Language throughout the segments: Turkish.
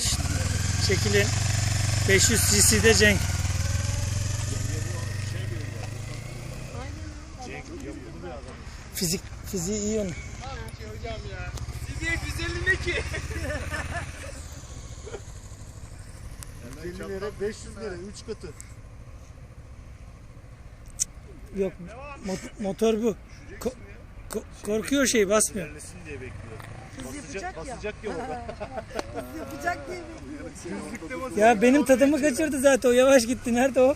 Şşt, Çekilin. 500 cc'de Cenk. Fizik, fiziği iyi onun. Siziye 150 ne ki? 150 lira 500 lira 3 katı. Yok mot- motor bu. Ko- ko- korkuyor şey basmıyor. Diye bekliyor. Hız yapacak ya. basacak ya orada. Hız yapacak diye bekliyorum. Ya benim tadımı kaçırdı zaten o yavaş gitti. Nerede o?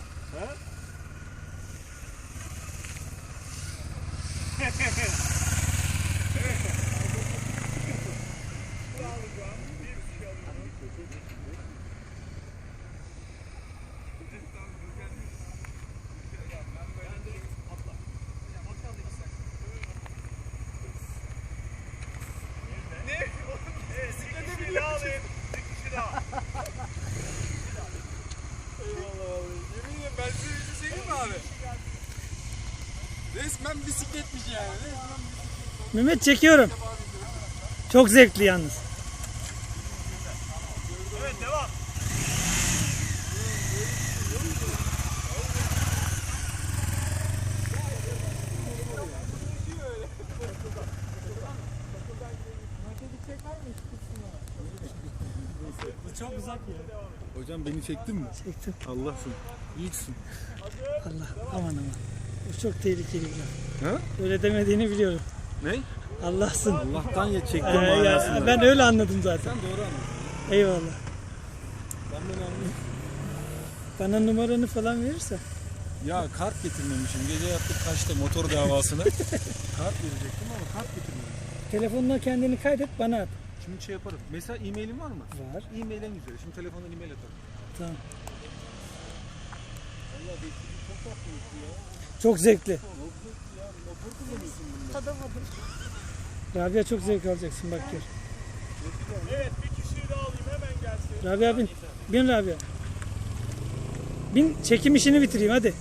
Bisiklete biniyor alayım. Bir kişi daha. Eyvallah abi. Yemin ederim ben size bir şey söyleyeyim mi abi? Resmen bisikletmiş yani. Resmen Mehmet çekiyorum. Çok zevkli yalnız. Çok uzak ya. Hocam beni çektin mi? Çektim. Allah'sın. Büyüksün. Allah aman aman. Bu çok tehlikeli. laf. Ha? Öyle demediğini biliyorum. Ne? Allah'sın. Allah'tan ya çektim Ee, ya, ben öyle anladım zaten. Sen doğru anladın. Eyvallah. Ben bunu anladım. Bana numaranı falan verirse. Ya kart getirmemişim. Gece yaptık kaçta motor davasını. kart verecektim ama kart getirmemişim. Telefonla kendini kaydet bana at. Şimdi şey yaparım. Mesela e-mailin var mı? Var. E-mail en güzeli. Şimdi telefondan e-mail atarım. Tamam. Çok zevkli. Tadamadım. Rabia çok zevk alacaksın bak gör. Evet bir kişiyi daha alayım hemen gelsin. Rabia bin. Bin Rabia. Bin çekim işini bitireyim hadi.